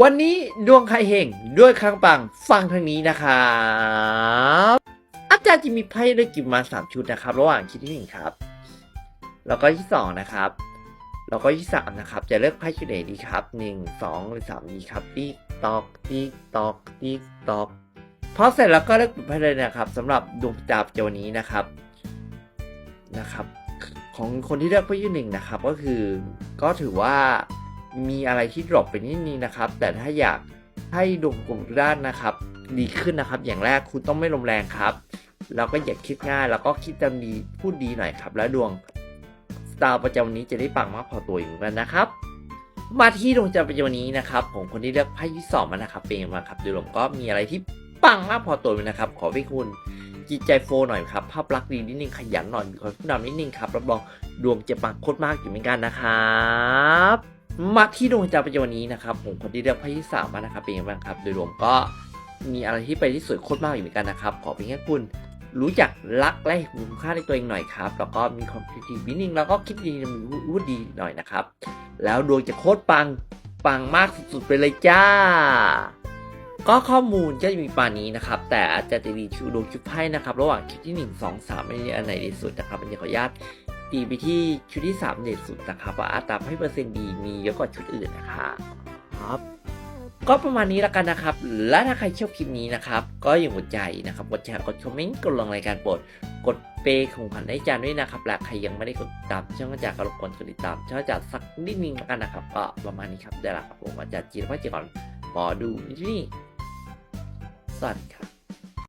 วันนี้ดวงใครเฮงด้วยครั้งปังฟังทางนี้นะครับอาจารย์จะมีไพ่เลือกกินมาสามชุดนะครับ ระหว่างชุดที่หนึ่งครับ แล้วก็ที่สองนะครับ แล้วก็ที่สามนะครับ จะเลือกไพ่ชุดไหนดีครับหนึ่งสองหรือสามดีครับติ๊กตอกติ๊กตอกติ๊กตอกพอเสร็จแล้วก็เลือกไพ่เลยนะครับสำหรับดวงดาวประจำวันนี้นะครับนะครับ ของคนที่เลือกไพ่ที่หนึ่งนะครับ ก็คือก็ถือว่า มีอะไรที่ดรอปไปนิดนึงนะครับ แต่ถ้าอยากให้ดวงกลุ่มด้านนะครับ ดีขึ้นนะครับ อย่างแรกคุณต้องไม่ลมแรงครับแล้วก็อย่าคิดง่ายแล้วก็คิดจำดีพูดดีหน่อยครับ แล้วดวงสตาร์ประจำวันนี้จะได้ปังมากพอตัวอยู่เหมือนกันนะครับ มาที่ดวงจันทร์ประจำวันนี้นะครับผมคนที่เลือกไพ่ที่สองมานะครับเป็นยังไงบ้าครับดยรวมก็มีอะไรที่ปังมากพอตัวอยู่นะครับ ขอให้คุณจิตใจโฟหน่อยครับภาพลักษณ์ดีนิดนึงขยันหน่อยมีความผู้นำนิดนึงครับรับรองดวงจะปังโคตรมากอยู่เหมือนกันนะครับ มาที่ดวงจันทร์ประจำวันนี้นะครับผมคนที่เลือกไพ่ที่สามมานะครับเป็นยังไงบ้างครับ โดยรวมก็มีอะไรที่ไปที่สวยโคตรมากอยู่เหมือนกันนะครับ ขอเพียงแค่คุณรู้จักรักและคุณค่าในตัวเองหน่อยครับ แล้วก็มีความคิดดีนิดนึงแล้วก็คิดดีมีพูดดีหน่อยนะครับ แล้วดวงจะโคตรปังปังมากสุดๆไปเลยจ้า ก็ข้อมูลก็จะมีปานนี้นะครับ แต่อาจจะตีชูดวงชุดไพ่นะครับ ระหว่างชุดที่ 1 2 3ไม่มีอันไหนดีสุดนะครับมันจะขออนุญาต ตีไปที่ชุดที่ 3 เด็ดสุดนะครับว่าอัตราให้เปอร์เซ็นต์ดีมีเยอะกว่าชุดอื่นนะครับครับก็ประมาณนี้แล้วกันนะครับ และถ้าใครชอบคลิปนี้นะครับ ก็อย่าหมดใจนะครับ กดแชร์ กดคอมเมนต์ กดลงรายการโปรด กดเปย์ของขวัญให้จานด้วยนะครับ และใครยังไม่ได้กดติดตามช่องอาจารย์ก็รบกวนกดติดตามช่องอาจารย์สักนิดนึงแล้วกันนะครับ ก็ประมาณนี้ครับได้แล้วครับผมอาจารย์จีรพัฒน์จีก่อนหมอดูนี่ สวัสดีครับ